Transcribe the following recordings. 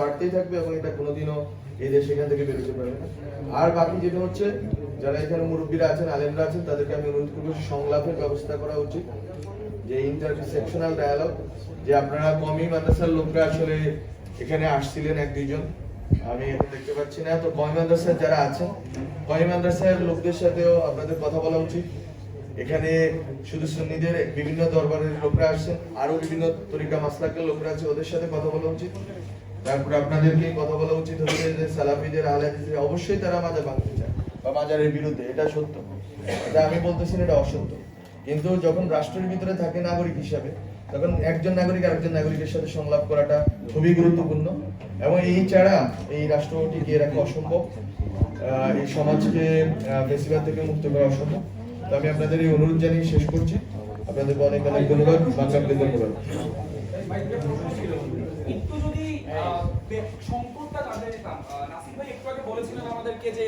বাড়তেই থাকবে এবং এটা কোনোদিনও এই দেশ এখান থেকে বেরোতে পারবে না। আর বাকি যেটা হচ্ছে, যারা এখানে মুরব্বীরা আছেন, আলেমরা আছেন, তাদেরকে আমি অনুরোধ করব সংলাপের ব্যবস্থা করা উচিত, যে ইন্টার সেকশনাল ডায়ালগ যে আপনারা কমি মাদ্রাসার লোকরা আসলে এখানে আসছিলেন এক দুইজন, আমি দেখতে পাচ্ছি না। তো কমি মাদ্রাসার যারা আছেন, কমি মাদ্রাসার লোকদের সাথেও আপনাদের কথা বলা উচিত। এখানে শুধু সুন্নিদের, বিভিন্ন দরবারের লোকরা আসছেন আরও বিভিন্ন তরিকা মাসলাকের লোকরা আছে, ওদের সাথে কথা বলা উচিত। তারপরে আপনাদেরকে কথা বলা উচিত হচ্ছে যে সালাফিদের আহলাদিসের অবশ্যই তারা মাজার ভাঙতে চায় বা মাজারের বিরুদ্ধে, এটা সত্য। এটা আমি বলতেছি এটা অসত্য। কিন্তু যখন রাষ্ট্রের ভিতরে থাকে নাগরিক হিসাবে, তখন একজন নাগরিক আরেকজন নাগরিকের সাথে সংলাপ করাটা খুবই গুরুত্বপূর্ণ এবং এই ছাড়া এই রাষ্ট্র টিকিয়ে রাখা অসম্ভব। এই সমাজকে বেশিরভাগ থেকে মুক্ত করা অসম্ভব। তো আমি আপনাদের এই অনুরোধ জানিয়ে শেষ করছি। আপনাদেরকে অনেক অনেক ধন্যবাদ। বাংলাকে ধন্যবাদ। চাইতাম আহ, নাসির ভাই একটু আগে বলেছিলেন আমাদেরকে যে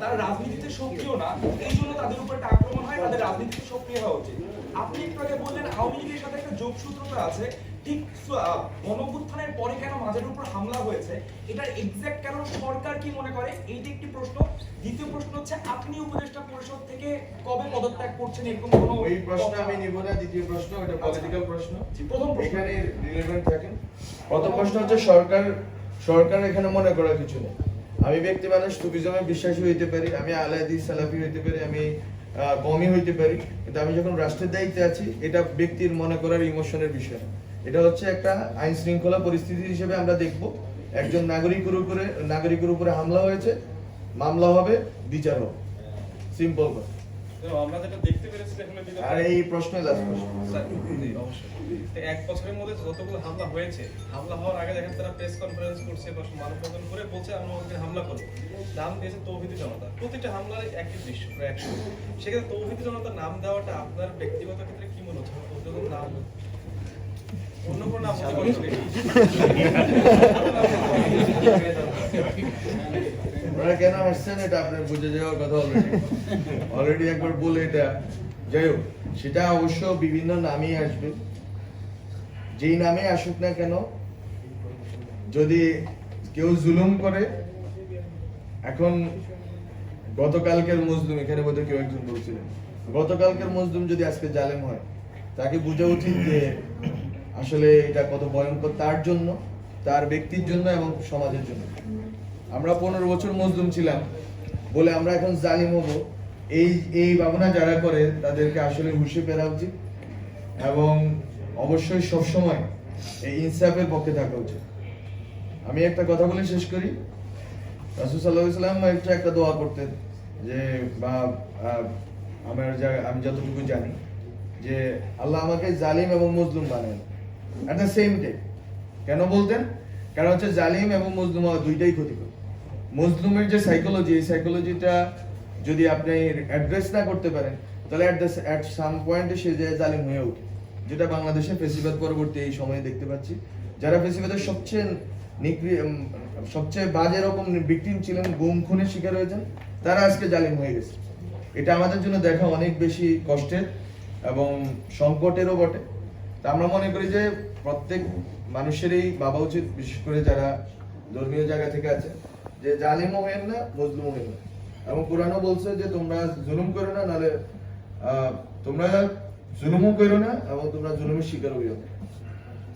তারা রাজনীতিতে সক্রিয় না এই জন্য তাদের উপর একটা আক্রমণ হয় তাদের রাজনীতিতে সক্রিয় হওয়া উচিত। আপনি একটু আগে বললেন আওয়ামী লীগের সাথে একটা যোগসূত্রতা আছে ঠিক আহ, গণঅভ্যুত্থানের পরে কেন মাঝের উপর হামলা হয়েছে এটার এক্সাক্ট সরকার কি মনে করে এইটা একটি প্রশ্ন। দ্বিতীয় প্রশ্ন হচ্ছে আপনি উপদেষ্টা পরিষদ থেকে কবে পদত্যাগ করছেন এরকম কোনো ওই প্রশ্ন আমি নিব না দ্বিতীয় প্রশ্ন এটা পলিটিক্যাল প্রশ্ন। প্রথম প্রশ্ন। এখানে রিলেভেন্ট থাকেন। প্রথম প্রশ্ন হচ্ছে সরকার সরকার এখানে মনে করার কিছু নেই। আমি ব্যক্তি মানুষ টুপিজমে বিশ্বাসী হইতে পারি আমি আলাদি সালাফি হইতে পারি আমি কমই হইতে পারি কিন্তু আমি যখন রাষ্ট্রের দায়িত্বে আছি এটা ব্যক্তির মনে করার ইমোশনের বিষয়। এটা হচ্ছে একটা আইন শৃঙ্খলা পরিস্থিতি হিসেবে আমরা দেখব। একজন নাগরিকের উপরে নাগরিকের উপরে হামলা হয়েছে মামলা হবে বিচার হবে। সিম্পল কথা। আমরা যেটা দেখতে পেরেছি আর এই প্রশ্নে। এক বছরের মধ্যে যতগুলো হামলা হয়েছে হামলা হওয়ার আগে দেখেন তারা প্রেস কনফারেন্স করছে বা মানববন্ধন করে বলছে আমরা ওদের হামলা করব। নাম দিয়েছে তৌহিদি জনতা। প্রতিটা হামলার একই দৃশ্য প্রায় একশো। সেক্ষেত্রে তৌহিদি জনতার নাম দেওয়াটা আপনার ব্যক্তিগত ক্ষেত্রে কি মনে হচ্ছে? নাম? অন্য কোনো নাম কেন আপনার বুঝে যাওয়ার কথা অলরেডি অলরেডি একবার বলে এটা। যাই হোক, সেটা অবশ্য বিভিন্ন নামেই আসবে। যেই নামে আসুক না কেন, যদি কেউ জুলুম করে, এখন গতকালকের মজলুম, এখানে বোধহয় কেউ একজন বলছিলেন। গতকালকের মজলুম যদি আজকে জালেম হয়, তাকে বোঝা উচিত যে আসলে এটা কত ভয়ঙ্কর তার জন্য, তার ব্যক্তির জন্য এবং সমাজের জন্য। আমরা পনেরো বছর মজলুম ছিলাম বলে আমরা এখন জালিম হব। এই এই ভাবনা যারা করে তাদেরকে আসলে হুঁশে ফেরা উচিত এবং অবশ্যই সবসময় এই ইনসাফের পক্ষে থাকা উচিত। আমি একটা কথা বলে শেষ করি। রাসুল সাল্লাহ ইসলাম একটা একটা দোয়া করতেন যে, বা আমার যা, আমি যতটুকু জানি যে, আল্লাহ আমাকে জালিম এবং মজলুম বানায়। অ্যাট দ্য সেম টাইম কেন বলতেন? কারণ হচ্ছে জালিম এবং মজলুম হওয়া দুইটাই ক্ষতিকর। মজলুমের যে সাইকোলজি এই সাইকোলজিটা যদি আপনি অ্যাড্রেস না করতে পারেন তাহলে অ্যাট দ্য অ্যাট সাম পয়েন্টে সে যে জালিম হয়ে ওঠে যেটা বাংলাদেশে ফেসিবাদ পরবর্তী এই সময়ে দেখতে পাচ্ছি। যারা ফেসিবাদের সবচেয়ে নিকৃ- উম, সবচেয়ে বাজে রকম বিক্রিম ছিলেন গুম খুনের শিকার হয়েছেন তারা আজকে জালিম হয়ে গেছে। এটা আমাদের জন্য দেখা অনেক বেশি কষ্টের এবং সংকটেরও বটে। তা আমরা মনে করি যে প্রত্যেক মানুষেরই ভাবা উচিত বিশেষ করে যারা ধর্মীয় জায়গা থেকে আছে যে জালিমও হেন না মজলুমও হেন না এবং কোরআনও বলছে যে তোমরা জুলুম করো না নাহলে তোমরা জুলুমও করো না এবং তোমরা জুলুমের শিকার হইও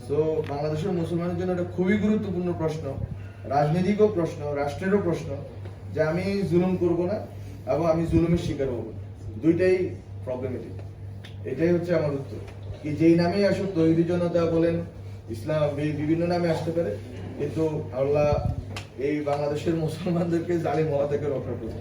সো বাংলাদেশের মুসলমানের জন্য এটা খুবই গুরুত্বপূর্ণ প্রশ্ন, রাজনৈতিকও প্রশ্ন, রাষ্ট্রেরও প্রশ্ন যে আমি জুলুম করব না এবং আমি জুলুমের শিকার হব দুইটাই প্রবলেমেটিক এটাই হচ্ছে আমার উত্তর। কি যেই নামেই আসুক তৈরি জনতা বলেন, ইসলাম বিভিন্ন নামে আসতে পারে, কিন্তু আল্লাহ এই বাংলাদেশের মুসলমানদেরকে জালিম হওয়া থেকে রক্ষা করবে